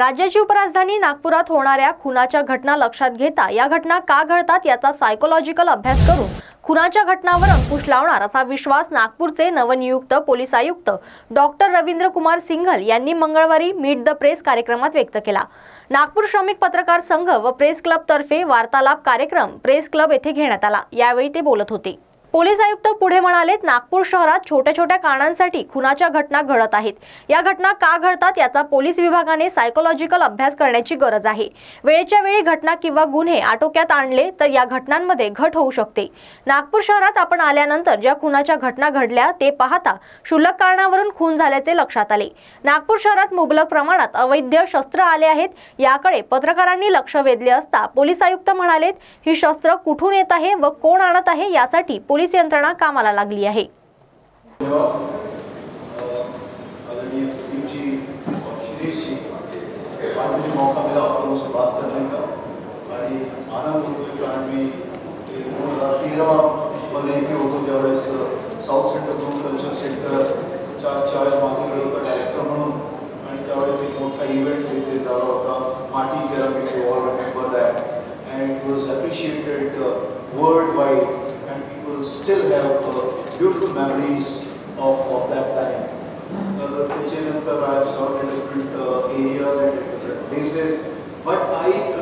राज्याची उपराजधानी नागपुरात होणाऱ्या खुनाच्या घटना लक्षात घेता या घटना का घडतात याचा सायकोलॉजिकल अभ्यास करून खुनाच्या घटनावर अंकुश लावणार असा विश्वास नागपूरचे नवनियुक्त पोलीस आयुक्त डॉक्टर रवींद्र कुमार सिंघल यांनी मंगळवारी मीट द प्रेस कार्यक्रमात व्यक्त केला. नागपूर श्रमिक पत्रकार संघ व प्रेस क्लब तर्फे वार्तालाप कार्यक्रम प्रेस क्लब येथे घेण्यात आला. यावेळी ते बोलत होते. पोलीस आयुक्त पुढे म्हणालेत नागपूर शहरात छोट्या छोट्या कारणांसाठी खुनाच्या घटना घडत आहेत. या घटना का घडतात याचा पोलीस विभागाने सायकोलॉजिकल अभ्यास करण्याची गरज आहे. वेळेच्या वेळी घटना किंवा गुन्हे आटोक्यात आणले तर या घटनांमध्ये घट होऊ शकते. नागपूर शहरात आपण आल्यानंतर ज्या खुनाच्या घटना घडल्या ते पाहता क्षुल्लक कारणावरून खून झाल्याचे लक्षात आले. नागपूर शहरात मुबलक प्रमाणात अवैध शस्त्र आले आहेत याकडे पत्रकारांनी लक्ष वेधले असता पोलीस आयुक्त म्हणालेत ही शस्त्र कुठून येत आहे व कोण आणत आहे यासाठी पोलीस यंत्रणा कामाला लागली आहे. आनंद अ, आदरणीय सुदीप जी और इथे होतो त्यावेळेस. still have uh, beautiful memories of, of that time. Uh, the kitchen and the I've in different uh, areas and different places, but I